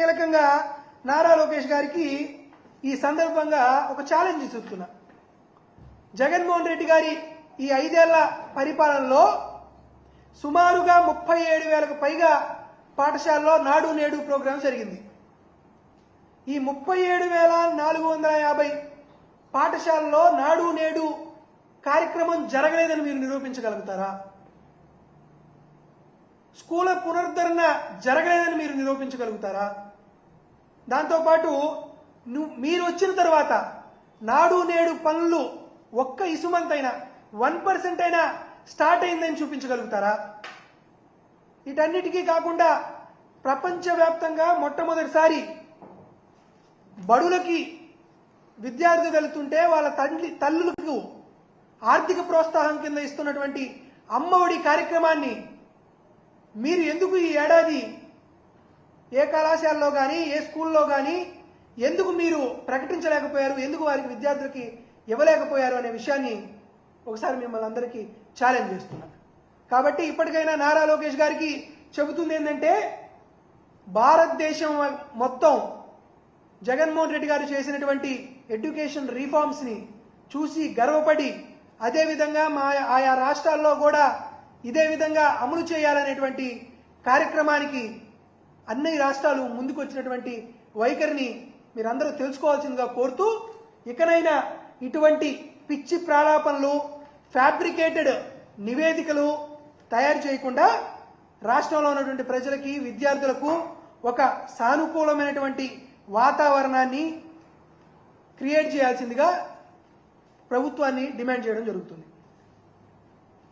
కీలకంగా నారా లోకేష్ గారికి ఈ సందర్భంగా ఒక ఛాలెంజ్ చూస్తున్నా జగన్మోహన్ రెడ్డి గారి ఈ ఐదేళ్ళ పరిపాలనలో సుమారుగా ముప్పై ఏడు వేలకు పైగా పాఠశాలలో నాడు నేడు ప్రోగ్రాం జరిగింది. ఈ ముప్పై ఏడు వేల నాలుగు వందల యాభై పాఠశాలలో నాడు నేడు కార్యక్రమం జరగలేదని మీరు నిరూపించగలుగుతారా? స్కూల పునరుద్ధరణ జరగలేదని మీరు నిరూపించగలుగుతారా? దాంతోపాటు నువ్వు మీరు వచ్చిన తర్వాత నాడు నేడు పనులు ఒక్క ఇసుమంతైనా వన్ పర్సెంట్ అయినా స్టార్ట్ అయిందని చూపించగలుగుతారా? వీటన్నిటికీ కాకుండా ప్రపంచవ్యాప్తంగా మొట్టమొదటిసారి బడులకి విద్యార్థులు వెళుతుంటే వాళ్ళ తల్లి తల్లులకు ఆర్థిక ప్రోత్సాహం కింద ఇస్తున్నటువంటి అమ్మఒడి కార్యక్రమాన్ని మీరు ఎందుకు ఈ ఏడాది ఏ కళాశాలలో కానీ ఏ స్కూల్లో కానీ ఎందుకు మీరు ప్రకటించలేకపోయారు? ఎందుకు వారికి విద్యార్థులకి ఇవ్వలేకపోయారు అనే విషయాన్ని ఒకసారి మిమ్మల్ని అందరికీ ఛాలెంజ్ చేస్తున్నాను కాబట్టి ఇప్పటికైనా నారా లోకేష్ గారికి చెబుతుంది ఏంటంటే భారతదేశం మొత్తం జగన్మోహన్ రెడ్డి గారు చేసినటువంటి ఎడ్యుకేషన్ రిఫార్మ్స్ని చూసి గర్వపడి అదేవిధంగా మా ఆయా రాష్ట్రాల్లో కూడా ఇదే విధంగా అమలు చేయాలనేటువంటి కార్యక్రమానికి అన్ని రాష్ట్రాలు ముందుకు వచ్చినటువంటి వైఖరిని మీరందరూ తెలుసుకోవాల్సిందిగా కోరుతూ ఇకనైనా ఇటువంటి పిచ్చి ప్రాలాపనలు ఫ్యాబ్రికేటెడ్ నివేదికలు తయారు చేయకుండా రాష్ట్రంలో ఉన్నటువంటి ప్రజలకి విద్యార్థులకు ఒక సానుకూలమైనటువంటి వాతావరణాన్ని క్రియేట్ చేయాల్సిందిగా ప్రభుత్వాన్ని డిమాండ్ చేయడం జరుగుతుంది.